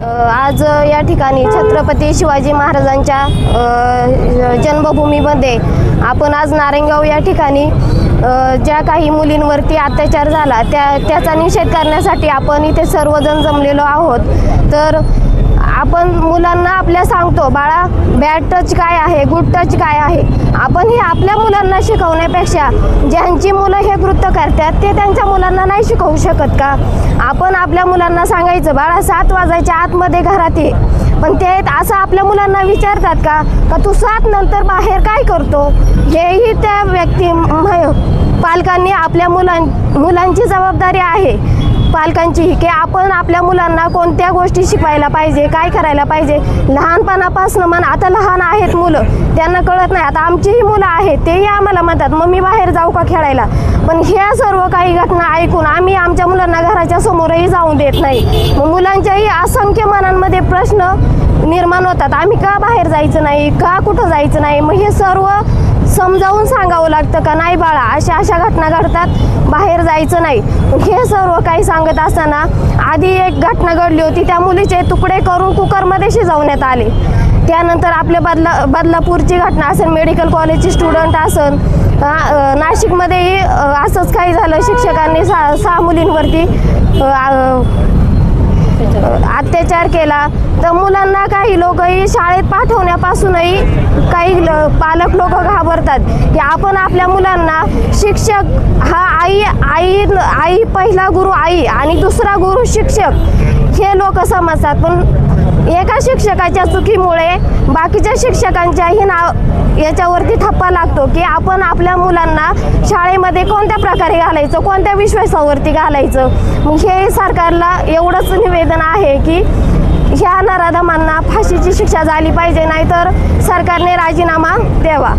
आज या ठिकाणी छत्रपती शिवाजी महाराजांच्या जन्मभूमीमध्ये आपण आज नारायणगाव या ठिकाणी ज्या काही मुलींवरती अत्याचार झाला त्या त्याचा निषेध करण्यासाठी आपण इथे सर्वजण जमलेलो आहोत. तर आपण मुलांना आपल्या सांगतो बाळा बॅड टच काय आहे? गुड टच काय आहे? आपण हे आपल्या मुलांना शिकवण्यापेक्षा ज्यांची मुलं हे कृत्य करतात ते त्यांच्या मुलांना नाही शिकवू शकत का? आपण आपल्या मुलांना सांगायचं बाळा सात वाजायच्या आतमध्ये घरात ये. पण ते असं आपल्या मुलांना विचारतात का? का तू सात नंतर बाहेर काय करतो? हेही त्या व्यक्ती म्ह- पालकांनी आपल्या मुलां मुलांची जबाबदारी आहे. पालकांची की आपण आपल्या मुलांना कोणत्या गोष्टी शिकवायला पाहिजे काय करायला पाहिजे? लहानपणापासून मन आता लहान आहेत मुलं त्यांना कळत नाही. आता आमचीही मुलं आहेत तेही आम्हाला म्हणतात मग मी बाहेर जाऊ का खेळायला? पण ह्या सर्व काही घटना ऐकून आम्ही आमच्या मुलांना घराच्या समोरही जाऊ देत नाही. मग मुलांच्याही असंख्य मनांमध्ये प्रश्न निर्माण होतात. आम्ही का बाहेर जायचं नाही? का कुठं जायचं नाही? मग हे सर्व समजावून सांगावं लागतं का? नाही बाळा अशा अशा घटना घडतात. बाहेर जायचं नाही. हे सर्व काही सांगत असताना आधी एक घटना घडली होती. त्या मुलीचे तुकडे करून कुकरमध्ये शिजवण्यात आले. त्यानंतर आपल्या बदला बदलापूरची घटना असेल मेडिकल कॉलेजची स्टुडंट असेल नाशिकमध्येही असंच काही झालं शिक्षकांनी सहा सहा मुलींवरती अत्याचार केला. तर मुलांना काही लोकही शाळेत पाठवण्यापासूनही काही ल- पालक लोक घाबरतात की आपण आपल्या मुलांना शिक्षक हा आई आई आई पहिला गुरु आई आणि दुसरा गुरु शिक्षक हे लोक समजतात. पण एका शिक्षकाच्या चुकीमुळे बाकीच्या शिक्षकांच्याही नाव याच्यावरती ठप्पा लागतो की आपण आपल्या मुलांना शाळेमध्ये कोणत्या प्रकारे घालायचं कोणत्या विश्वासावरती घालायचं? मग हे सरकारला एवढंच निवेदन आहे की ह्या नराधमांना फाशीची शिक्षा झाली पाहिजे नाहीतर सरकारने राजीनामा द्यावा.